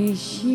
বেশি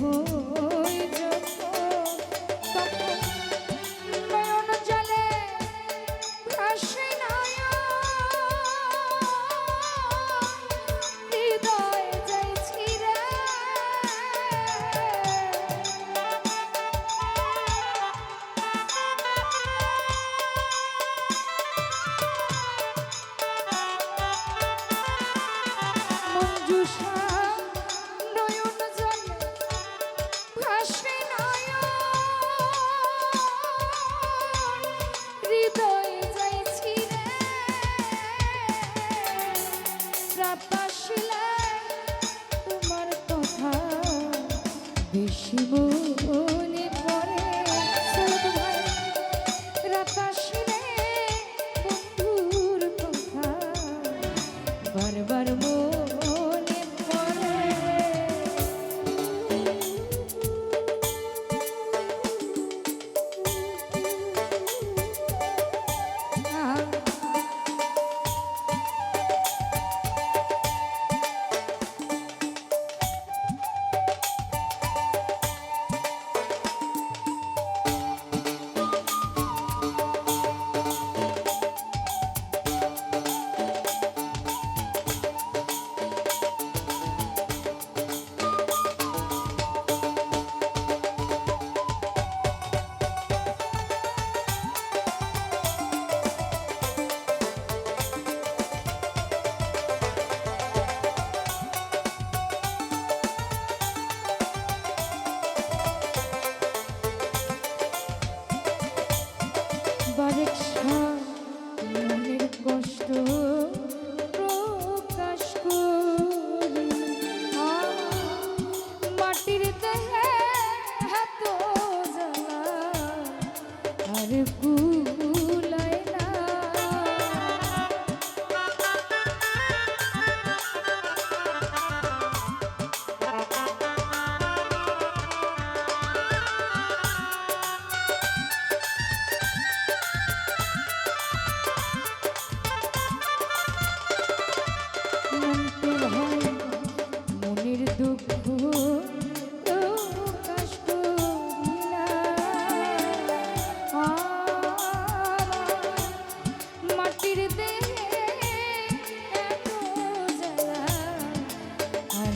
ভোর যখন তখন বেশি বল বারেক মনের কষ্ট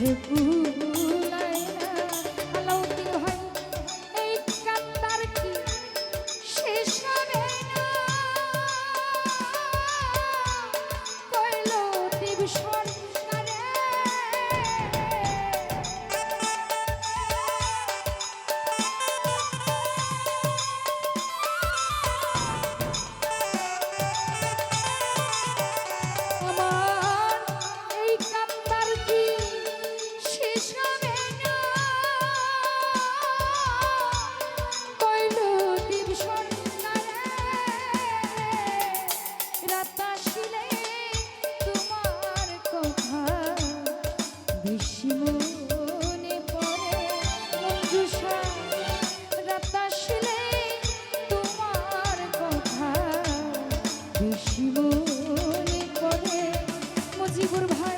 Hey, ooh. গাজীপুর ভাই।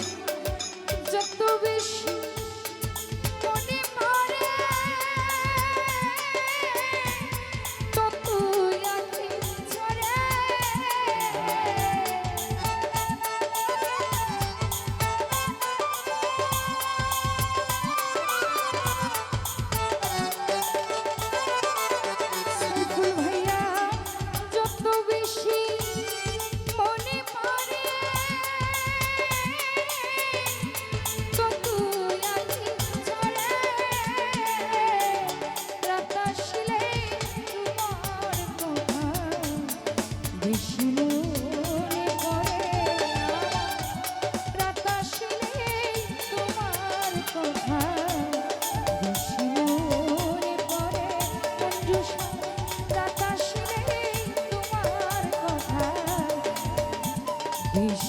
Beijo.